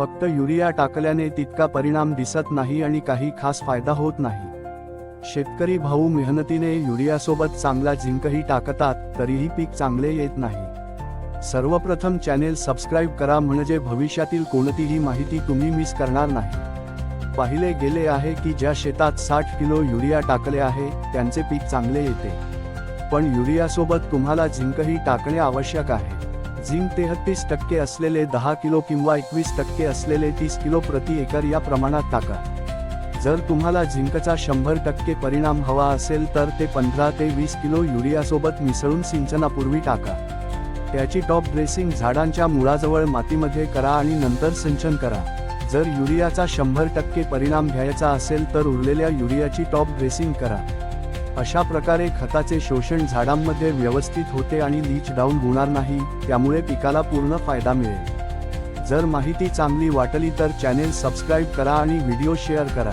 फक्त युरिया टाकल्याने तितका परिणाम दिसत नाही आणि काही खास फायदा होत नाही. शेतकरी भाऊ मेहनतीने युरियासोबत चांगला झिंकही टाकतात तरीही पीक चांगले येत नाही. सर्वप्रथम चॅनेल सबस्क्राईब करा म्हणजे भविष्यातील कोणतीही माहिती तुम्ही मिस करणार नाही. पाहिले गेले आहे की ज्या शेतात साठ किलो युरिया टाकले आहे त्यांचे पीक चांगले येते. पण युरियासोबत तुम्हाला झिंकही टाकणे आवश्यक आहे. झिंक तेहतीस टक्के असलेले दहा किलो किंवा एकवीस टक्के असलेले तीस किलो प्रति एकर या प्रमाणात टाका. जर तुम्हाला झिंकचा शंभर टक्के परिणाम हवा असेल तर ते पंधरा ते वीस किलो युरियासोबत मिसळून सिंचनापूर्वी टाका. त्याची टॉप ड्रेसिंग झाडांच्या मुळाजवळ मातीमध्ये करा आणि नंतर सिंचन करा. जर युरियाचा शंभर टक्के परिणाम घ्यायचा असेल तर उरलेल्या युरियाची टॉप ड्रेसिंग करा. अशा प्रकारे खताचे शोषण झाडांमध्ये व्यवस्थित होते आणि लीच डाऊन होणार नाही त्यामुळे पिकाला पूर्ण फायदा मिळेल. जर माहिती चांगली वाटली तर चॅनेल सबस्क्राईब करा आणि व्हिडिओ शेअर करा.